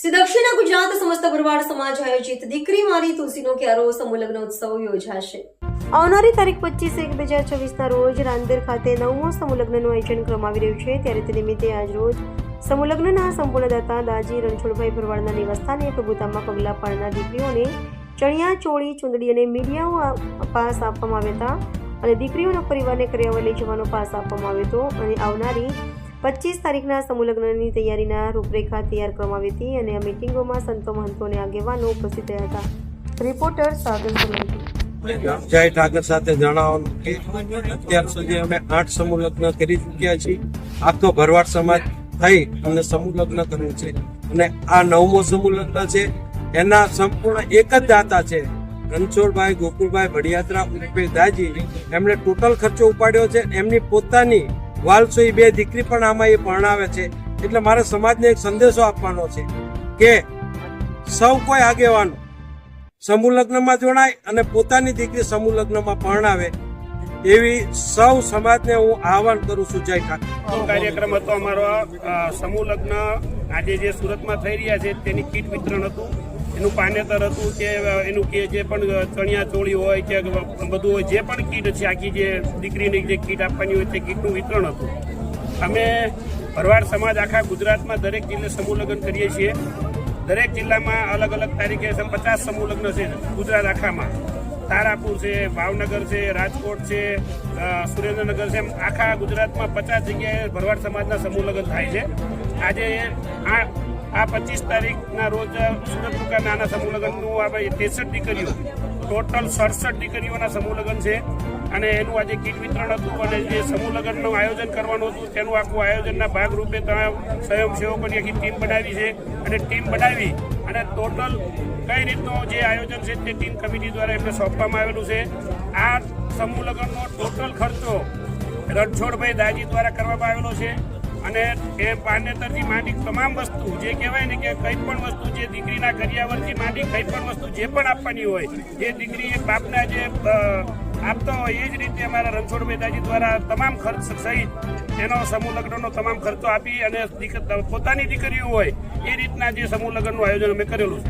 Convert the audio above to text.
શ્રી દક્ષિણ ગુજરાત સમસ્ત ભરવાડ સમાજ આયોજિત દીકરી મારી તુલસીનો ક્યારો સમૂહ ઉત્સવ યોજાશે. આવનારી તારીખ પચીસ એક બે હજાર છવ્વીસના રોજ રાંદેર ખાતે નવમો સમૂહલગ્નનું આયોજન કરવામાં આવી રહ્યું છે. ત્યારે તે નિમિત્તે આજ રોજ સમૂહ સંપૂર્ણ દાતા દાજી રણછોડભાઈ ભરવાડના નિવાસસ્થાને પ્રભુતામાં પગલાં પાડનાર દીકરીઓને ચણિયા, ચોળી, ચુંદડી અને મીડિયાઓ પાસ આપવામાં આવ્યા હતા અને દીકરીઓના પરિવારને કર્યાવર લઈ જવાનો પાસ આપવામાં આવ્યો હતો. અને આવનારી પચીસ તારીખના સમૂહલગ્નની તૈયારીના રૂપરેખા તૈયાર કરવામાં આવી હતી અને આ મિટિંગોમાં સંતો મહંતો અને આગેવાનો ઉપસ્થિત રહ્યા હતા. રિપોર્ટર સાગર સોલંકી. જય ઠાકર સાથે જણાવવાનું કે અત્યાર સુધી અમે આઠ સમૂહ લગ્ન કરી ચૂક્યા છીએ. આખો ભરવાડ સમાજ થઈ અને સમૂહ લગ્ન કર્યું છે. અને આ નવમો સમૂહ લગ્ન છે, એના સંપૂર્ણ એક જ દાતા છે. રણછોડભાઈ, ગોકુળભાઈ ભડિયાત્રા ઉર્ફે દાજી, એમણે ટોટલ ખર્ચો ઉપાડ્યો છે. એમની પોતાની વાલસોઈ બે દીકરી પણ આમાં એ પરણાવે છે. એટલે મારે સમાજને એક સંદેશો આપવાનો છે કે સૌ કોઈ આગેવાનો સમૂહ લગ્નમાં જોડાય અને પોતાની દીકરી સમૂહ લગ્નમાં પરણાવે એવી સૌ સમાજને હું આહવાન કરું છું. જય ઠાકર કાર્યક્રમ હતો અમારો. સમૂહ લગ્ન આજે જે સુરતમાં થઈ રહ્યા છે તેની કીટ વિતરણ હતું. એનું પાનેતર હતું કે, એનું કે જે પણ ચણિયા ચોળી હોય કે બધું હોય, જે પણ કીટ છે, આખી જે દીકરીની જે કીટ આપવાની હોય તે કીટનું વિતરણ હતું. અમે ભરવાડ સમાજ આખા ગુજરાતમાં દરેક જિલ્લે સમૂહ લગ્ન કરીએ છીએ. દરેક જિલ્લામાં અલગ અલગ તારીખે પચાસ સમૂહ લગ્ન છે ગુજરાત આખામાં. તારાપુર છે, ભાવનગર છે, રાજકોટ છે સુરેન્દ્રનગર છે આખા ગુજરાતમાં પચાસ જગ્યાએ ભરવાડ સમાજના સમૂહ લગ્ન થાય છે. આજે આ આ પચીસ તારીખના રોજ સુરત નાના સમૂહ લગ્નનું આપણે ત્રેસઠ દીકરીઓ, ટોટલ સડસઠ દીકરીઓના સમૂહ લગ્ન છે. અને એનું આજે કીટ વિતરણ હતું અને જે સમૂહ લગ્નનું આયોજન કરવાનું હતું, તેનું આખું આયોજનના ભાગરૂપે ત્યાં સ્વયંસેવકોની આખી ટીમ બનાવી છે. અને ટીમ બનાવી અને ટોટલ કઈ રીતનું જે આયોજન છે તે ટીમ કમિટી દ્વારા એમને સોંપવામાં આવેલું છે. આ સમૂહ લગ્નનો ટોટલ ખર્ચો રણછોડભાઈ દાજી દ્વારા કરવામાં આવેલો છે. અને એ પાનેતરથી માંડી તમામ વસ્તુ જે કહેવાય ને કે કંઈ પણ વસ્તુ જે દીકરીના કરિયાવરથી માંડી કંઈ પણ વસ્તુ જે પણ આપવાની હોય જે દીકરી એ બાપના જે આપતો હોય, એ જ રીતે અમારા રણછોડ મહેતાજી દ્વારા તમામ ખર્ચ સહિત એનો સમૂહ લગ્નનો તમામ ખર્ચો આપી અને પોતાની દીકરીઓ હોય, એ રીતના જે સમૂહ લગ્નનું આયોજન અમે કરેલું છે.